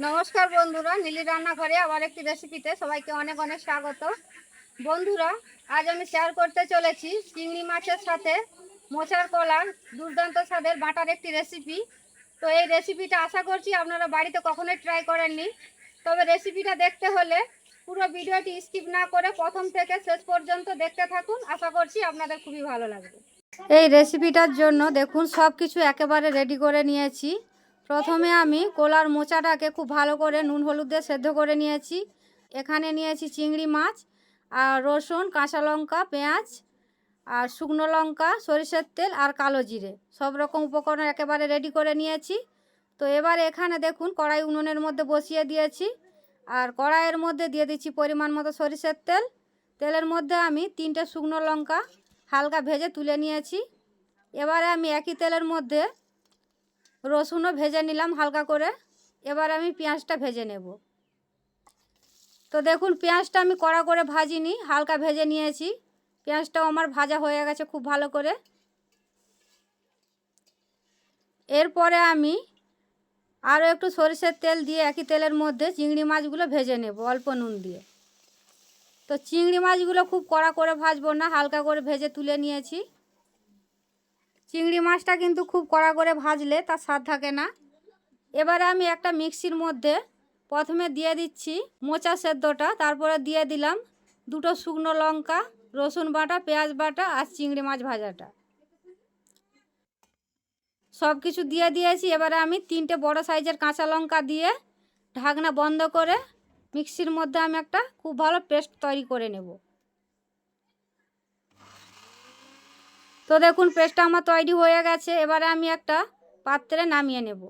নমস্কার বন্ধুরা, নীলি রান্নাঘরে আবার একটি রেসিপিতে সবাইকে অনেক অনেক স্বাগত। বন্ধুরা, আজ আমি শেয়ার করতে চলেছি চিংড়ি মাছের সাথে মোচার কলার দুর্দান্ত স্বাদের বাটার একটি রেসিপি তো এই রেসিপিটা আশা করছি আপনারা বাড়িতে কখনোই ট্রাই করেননি। তবে রেসিপিটা দেখতে হলে পুরো ভিডিওটি স্কিপ না করে প্রথম থেকে শেষ পর্যন্ত দেখতে থাকুন। আশা করছি আপনাদের খুবই ভালো লাগবে। এই রেসিপিটার জন্য দেখুন সব কিছু একেবারে রেডি করে নিয়েছি। প্রথমে আমি কোলার মোচাটাকে খুব ভালো করে নুন হলুদ দিয়ে সেদ্ধ করে নিয়েছি। এখানে নিয়েছি চিংড়ি মাছ, আর রসুন, কাঁচা লঙ্কা, পেঁয়াজ, আর শুকনো লঙ্কা, সরিষার তেল আর কালো জিরে। সব রকম উপকরণ একেবারে রেডি করে নিয়েছি। তো এবার এখানে দেখুন কড়াই উনুনের মধ্যে বসিয়ে দিয়েছি। আর কড়াইয়ের মধ্যে দিয়ে দিচ্ছি পরিমাণ মতো সরিষার তেল। তেলের মধ্যে আমি তিনটে শুকনো লঙ্কা হালকা ভেজে তুলে নিয়েছি। এবারে আমি একই তেলের মধ্যে রসুনও ভেজে নিলাম হালকা করে। এবার আমি পেঁয়াজটা ভেজে নেব। তো দেখুন, পেঁয়াজটা আমি কড়া করে ভাজিনি, হালকা ভেজে নিয়েছি। পেঁয়াজটাও আমার ভাজা হয়ে গেছে খুব ভালো করে। এরপরে আমি আরও একটু সরিষার তেল দিয়ে একই তেলের মধ্যে চিংড়ি মাছগুলো ভেজে নেব অল্প নুন দিয়ে। তো চিংড়ি মাছগুলো খুব কড়া করে ভাজবো না, হালকা করে ভেজে তুলে নিয়েছি। চিংড়ি মাছটা কিন্তু খুব কড়া করে ভাজলে তার স্বাদ থাকে না। এবারে আমি একটা মিক্সির মধ্যে প্রথমে দিয়ে দিচ্ছি মোচা সেদ্ধটা, তারপরে দিয়ে দিলাম দুটো শুকনো লঙ্কা, রসুন বাটা, পেঁয়াজ বাটা আর চিংড়ি মাছ ভাজাটা। সব কিছু দিয়ে দিয়েছি, এবারে আমি তিনটে বড় সাইজের কাঁচা লঙ্কা দিয়ে ঢাকনা বন্ধ করে মিক্সির মধ্যে আমি একটা খুব ভালো পেস্ট তৈরি করে নেব। তো দেখুন পেস্টটা আমার তৈরি হয়ে গেছে। এবারে আমি একটা পাত্রে নামিয়ে নেব।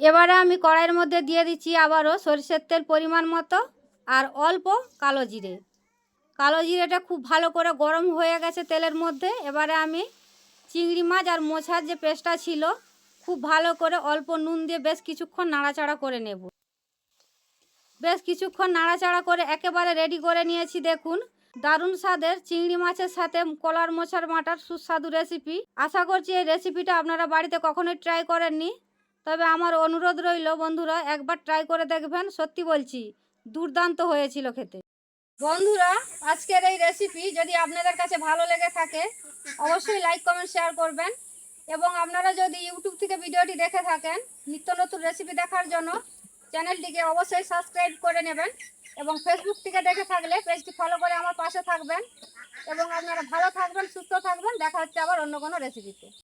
এবারে আমি কড়াইয়ের মধ্যে দিয়ে দিচ্ছি আবারও সরিষার তেল পরিমাণ মতো আর অল্প কালো জিরে। কালো জিরেটা খুব ভালো করে গরম হয়ে গেছে তেলের মধ্যে। এবারে আমি চিংড়ি মাছ আর মোছার যে পেস্টটা ছিল, খুব ভালো করে অল্প নুন দিয়ে বেশ কিছুক্ষণ নাড়াচাড়া করে নেব। বেশ কিছুক্ষণ নাড়াচাড়া করে একেবারে রেডি করে নিয়েছি, দেখুন। দারুণ স্বাদের চিংড়ি মাছের সাথে কলার মোছার মাটার সুস্বাদু রেসিপি আশা করছি এই রেসিপিটা আপনারা বাড়িতে কখনোই ট্রাই করেননি। তবে আমার অনুরোধ রইল বন্ধুরা, একবার ট্রাই করে দেখবেন। সত্যি বলছি, দুর্দান্ত হয়েছিল খেতে। বন্ধুরা, আজকের এই রেসিপি যদি আপনাদের কাছে ভালো লেগে থাকে, অবশ্যই লাইক কমেন্ট শেয়ার করবেন। এবং আপনারা যদি ইউটিউব থেকে ভিডিওটি দেখে থাকেন, নিত্য নতুন রেসিপি দেখার জন্য চ্যানেলটিকে অবশ্যই সাবস্ক্রাইব করে নেবেন। এবং ফেসবুক থেকে দেখে থাকলে পেজটি ফলো করে আমার পাশে থাকবেন। এবং আপনারা ভালো থাকবেন, সুস্থ থাকবেন। দেখা হচ্ছে আবার অন্য কোনো রেসিপিতে